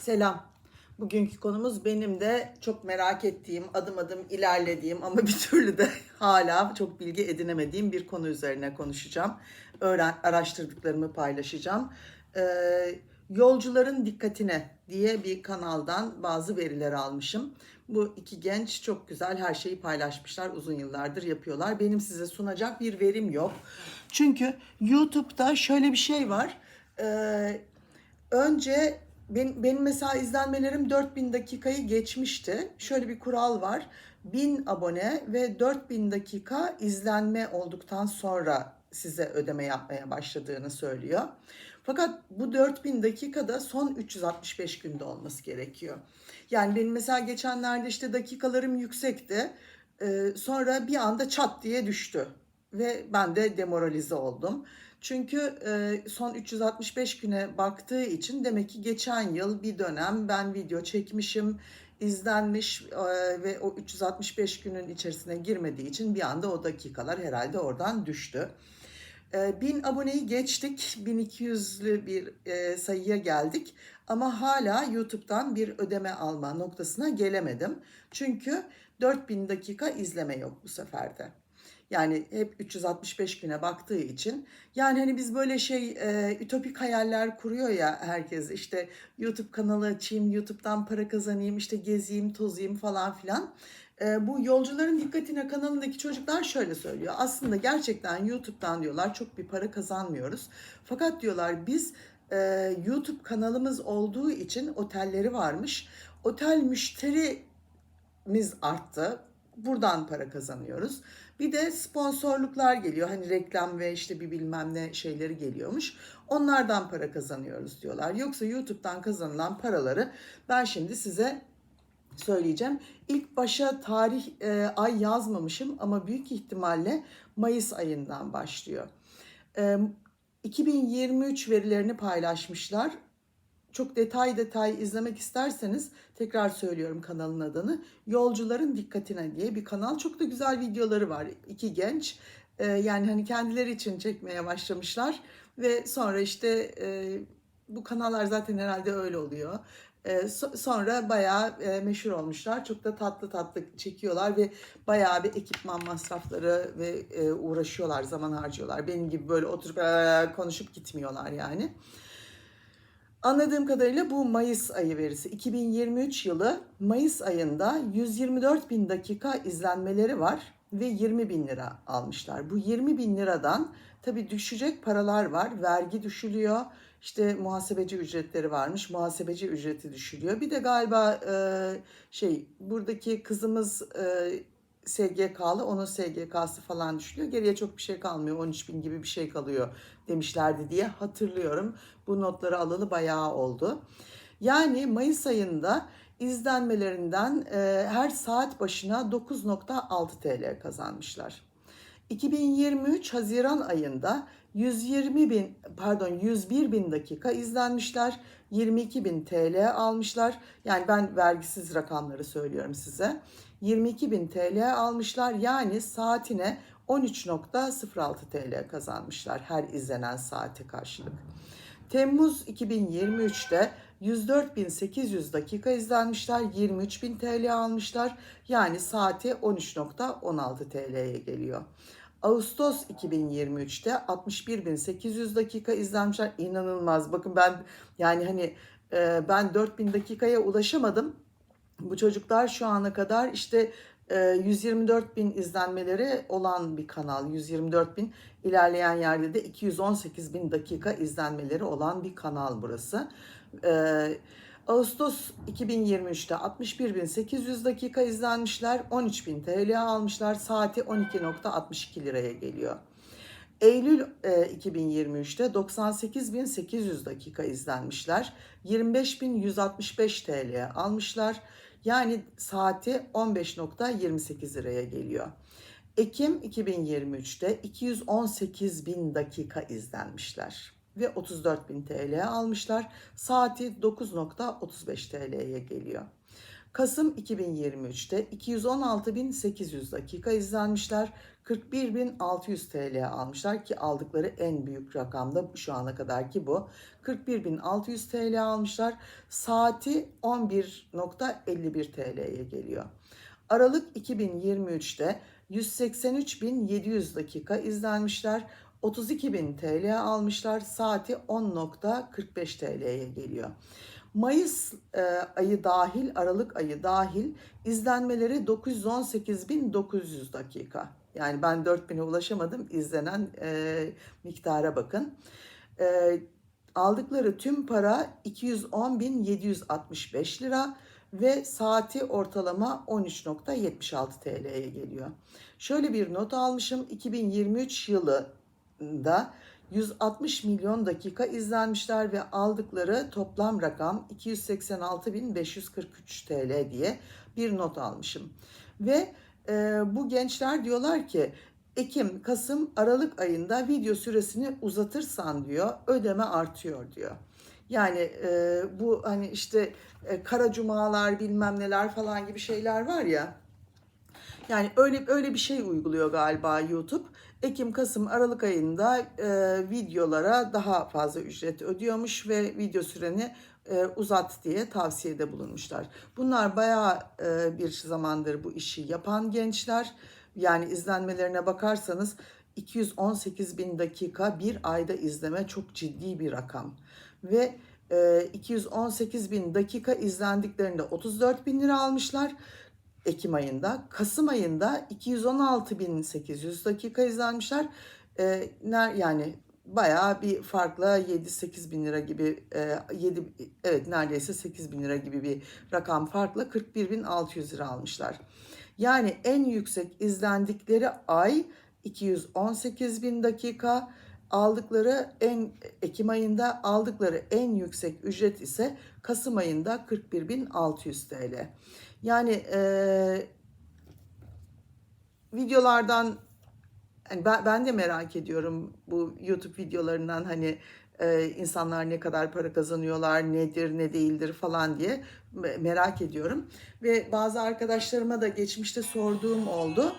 Selam. Bugünkü konumuz benim de çok merak ettiğim, adım adım ilerlediğim ama bir türlü de hala çok bilgi edinemediğim bir konu üzerine konuşacağım. Öğren, araştırdıklarımı paylaşacağım. Ee, Yolcuların Dikkatine diye bir kanaldan bazı veriler almışım. Bu iki genç çok güzel her şeyi paylaşmışlar. Uzun yıllardır yapıyorlar. Benim size sunacak bir verim yok. Çünkü YouTube'da şöyle bir şey var. Ee, önce benim, benim mesela izlenmelerim 4000 dakikayı geçmişti. Şöyle bir kural var. 1000 abone ve 4000 dakika izlenme olduktan sonra size ödeme yapmaya başladığını söylüyor. Fakat bu 4000 dakikada son 365 günde olması gerekiyor. Yani benim mesela geçenlerde işte dakikalarım yüksekti. Ee, sonra bir anda çat diye düştü. Ve ben de demoralize oldum. Çünkü e, son 365 güne baktığı için demek ki geçen yıl bir dönem ben video çekmişim, izlenmiş e, ve o 365 günün içerisine girmediği için bir anda o dakikalar herhalde oradan düştü. E, 1000 aboneyi geçtik, 1200'lü bir e, sayıya geldik ama hala YouTube'dan bir ödeme alma noktasına gelemedim. Çünkü 4000 dakika izleme yok bu seferde. Yani hep 365 güne baktığı için. Yani hani biz böyle şey e, ütopik hayaller kuruyor ya herkes. işte YouTube kanalı açayım, YouTube'dan para kazanayım, işte gezeyim, tozayım falan filan. E, bu yolcuların dikkatine kanalındaki çocuklar şöyle söylüyor. Aslında gerçekten YouTube'dan diyorlar çok bir para kazanmıyoruz. Fakat diyorlar biz e, YouTube kanalımız olduğu için otelleri varmış. Otel müşterimiz arttı. Buradan para kazanıyoruz. Bir de sponsorluklar geliyor. Hani reklam ve işte bir bilmem ne şeyleri geliyormuş. Onlardan para kazanıyoruz diyorlar. Yoksa YouTube'dan kazanılan paraları ben şimdi size söyleyeceğim. İlk başa tarih e, ay yazmamışım ama büyük ihtimalle Mayıs ayından başlıyor. E, 2023 verilerini paylaşmışlar. Çok detay detay izlemek isterseniz tekrar söylüyorum kanalın adını. Yolcuların Dikkatine diye bir kanal. Çok da güzel videoları var. İki genç e, yani hani kendileri için çekmeye başlamışlar ve sonra işte e, bu kanallar zaten herhalde öyle oluyor. E, so- sonra bayağı e, meşhur olmuşlar. Çok da tatlı tatlı çekiyorlar ve bayağı bir ekipman masrafları ve e, uğraşıyorlar, zaman harcıyorlar. Benim gibi böyle oturup e, konuşup gitmiyorlar yani. Anladığım kadarıyla bu Mayıs ayı verisi. 2023 yılı Mayıs ayında 124 bin dakika izlenmeleri var ve 20 bin lira almışlar. Bu 20 bin liradan tabii düşecek paralar var. Vergi düşülüyor. İşte muhasebeci ücretleri varmış. Muhasebeci ücreti düşülüyor. Bir de galiba e, şey buradaki kızımız e, SGK'lı onun SGK'sı falan düşülüyor. Geriye çok bir şey kalmıyor. 13 bin gibi bir şey kalıyor demişlerdi diye hatırlıyorum. Bu notları alalı bayağı oldu. Yani Mayıs ayında izlenmelerinden e, her saat başına 9.6 TL kazanmışlar. 2023 Haziran ayında 120 bin pardon 101 bin dakika izlenmişler. 22 bin TL almışlar. Yani ben vergisiz rakamları söylüyorum size. 22 bin TL almışlar. Yani saatine 13.06 TL kazanmışlar her izlenen saate karşılık. Temmuz 2023'te 104.800 dakika izlenmişler, 23.000 TL almışlar. Yani saati 13.16 TL'ye geliyor. Ağustos 2023'te 61.800 dakika izlenmişler. İnanılmaz. Bakın ben yani hani e, ben 4000 dakikaya ulaşamadım. Bu çocuklar şu ana kadar işte e, 124 bin izlenmeleri olan bir kanal. 124 bin ilerleyen yerde de 218 bin dakika izlenmeleri olan bir kanal burası. E, Ağustos 2023'te 61.800 dakika izlenmişler. 13.000 TL almışlar. Saati 12.62 liraya geliyor. Eylül e, 2023'te 98.800 dakika izlenmişler. 25.165 TL almışlar. Yani saati 15.28 liraya geliyor. Ekim 2023'te 218.000 dakika izlenmişler ve 34.000 TL almışlar. Saati 9.35 TL'ye geliyor. Kasım 2023'te 216.800 dakika izlenmişler. 41.600 TL almışlar ki aldıkları en büyük rakamda şu ana kadarki bu. 41.600 TL almışlar. Saati 11.51 TL'ye geliyor. Aralık 2023'te 183.700 dakika izlenmişler. 32.000 TL almışlar. Saati 10.45 TL'ye geliyor. Mayıs e, ayı dahil, Aralık ayı dahil izlenmeleri 918.900 dakika. Yani ben 4000'e ulaşamadım. İzlenen e, miktara bakın. E, aldıkları tüm para 210.765 lira ve saati ortalama 13.76 TL'ye geliyor. Şöyle bir not almışım. 2023 yılında 160 milyon dakika izlenmişler ve aldıkları toplam rakam 286.543 TL diye bir not almışım. Ve e, bu gençler diyorlar ki Ekim, Kasım, Aralık ayında video süresini uzatırsan diyor ödeme artıyor diyor. Yani e, bu hani işte e, kara cumalar bilmem neler falan gibi şeyler var ya. Yani öyle öyle bir şey uyguluyor galiba YouTube. Ekim, Kasım, Aralık ayında e, videolara daha fazla ücret ödüyormuş ve video süreni e, uzat diye tavsiyede bulunmuşlar. Bunlar bayağı e, bir zamandır bu işi yapan gençler. Yani izlenmelerine bakarsanız 218 bin dakika bir ayda izleme çok ciddi bir rakam. Ve e, 218 bin dakika izlendiklerinde 34 bin lira almışlar. Ekim ayında. Kasım ayında 216.800 dakika izlenmişler. Ee, ner, yani bayağı bir farkla 7-8 bin lira gibi e, 7 evet neredeyse 8 bin lira gibi bir rakam farkla 41.600 lira almışlar. Yani en yüksek izlendikleri ay 218 bin dakika aldıkları en Ekim ayında aldıkları en yüksek ücret ise Kasım ayında 41.600 TL. Yani e, videolardan yani ben, ben de merak ediyorum bu YouTube videolarından hani e, insanlar ne kadar para kazanıyorlar, nedir, ne değildir falan diye merak ediyorum. Ve bazı arkadaşlarıma da geçmişte sorduğum oldu.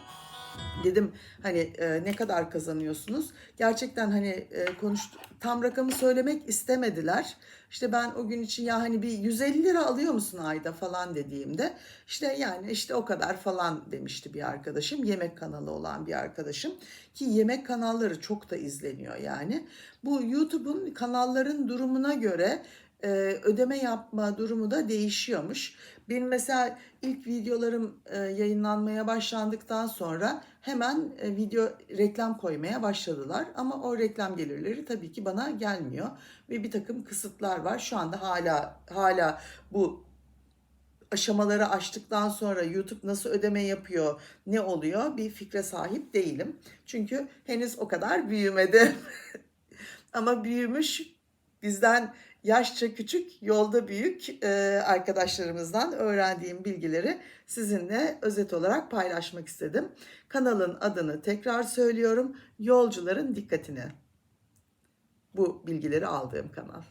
Dedim hani e, ne kadar kazanıyorsunuz? Gerçekten hani e, konuş tam rakamı söylemek istemediler. İşte ben o gün için ya hani bir 150 lira alıyor musun ayda falan dediğimde işte yani işte o kadar falan demişti bir arkadaşım. Yemek kanalı olan bir arkadaşım ki yemek kanalları çok da izleniyor yani. Bu YouTube'un kanalların durumuna göre e, ödeme yapma durumu da değişiyormuş. Benim mesela ilk videolarım e, yayınlanmaya başlandıktan sonra hemen e, video reklam koymaya başladılar. Ama o reklam gelirleri tabii ki bana gelmiyor ve bir takım kısıtlar var. Şu anda hala hala bu aşamaları aştıktan sonra YouTube nasıl ödeme yapıyor, ne oluyor bir fikre sahip değilim. Çünkü henüz o kadar büyümedi. Ama büyümüş bizden yaşça küçük, yolda büyük e, arkadaşlarımızdan öğrendiğim bilgileri sizinle özet olarak paylaşmak istedim. Kanalın adını tekrar söylüyorum. Yolcuların dikkatine. Bu bilgileri aldığım kanal.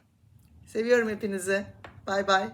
Seviyorum hepinizi. Bay bay.